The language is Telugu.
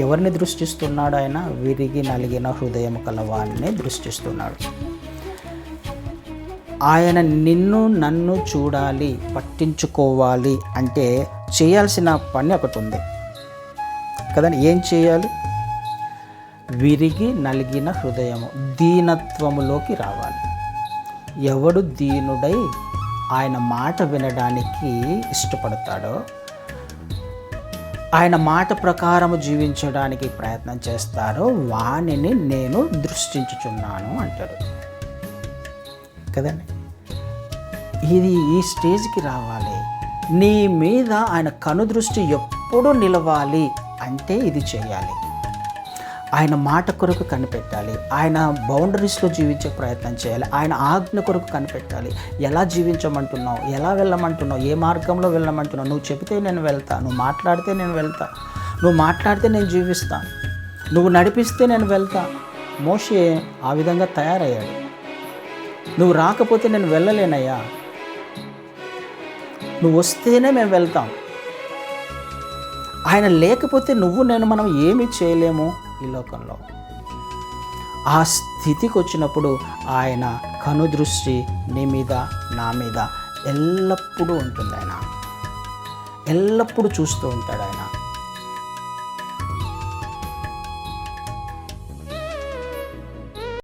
ఎవరిని దృష్టిస్తున్నాడు ఆయన విరిగి నలిగిన హృదయం కలవాణ్ణి దృష్టిస్తున్నాడు. ఆయన నిన్ను నన్ను చూడాలి పట్టించుకోవాలి అంటే చేయాల్సిన పని ఒకటి ఉంది. కదండి ఏం చేయాలి? విరిగి నలిగిన హృదయము దీనత్వములోకి రావాలి. ఎవడు దీనుడై ఆయన మాట వినడానికి ఇష్టపడతాడో ఆయన మాట ప్రకారము జీవించడానికి ప్రయత్నం చేస్తారో వానిని నేను దృష్టించుచున్నాను అంటాడు కదండి? ఇది ఈ స్టేజ్కి రావాలి. నీ మీద ఆయన కనుదృష్టి ఎప్పుడు నిలవాలి అంటే ఇది చేయాలి. ఆయన మాట కొరకు కనిపెట్టాలి. ఆయన బౌండరీస్లో జీవించే ప్రయత్నం చేయాలి. ఆయన ఆజ్ఞ కొరకు కనిపెట్టాలి. ఎలా జీవించమంటున్నావు? ఎలా వెళ్ళమంటున్నావు? ఏ మార్గంలో వెళ్ళమంటున్నావు? నువ్వు చెబితే నేను వెళ్తా. నువ్వు మాట్లాడితే నేను వెళ్తా. నువ్వు మాట్లాడితే నేను జీవిస్తా. నువ్వు నడిపిస్తే నేను వెళ్తా. మోషే ఆ విధంగా తయారయ్యాడు. నువ్వు రాకపోతే నేను వెళ్ళలేనయ్యా. నువ్వు వస్తేనే మేము వెళ్తాం. ఆయన లేకపోతే నువ్వు నేను మనం ఏమి చేయలేము? ఈ లోకంలో. ఆ స్థితికి వచ్చినప్పుడు ఆయన కనుదృష్టి నీ మీద నా మీద ఎల్లప్పుడూ ఉంటుంది ఆయన ఎల్లప్పుడూ చూస్తూ ఉంటాడు ఆయన.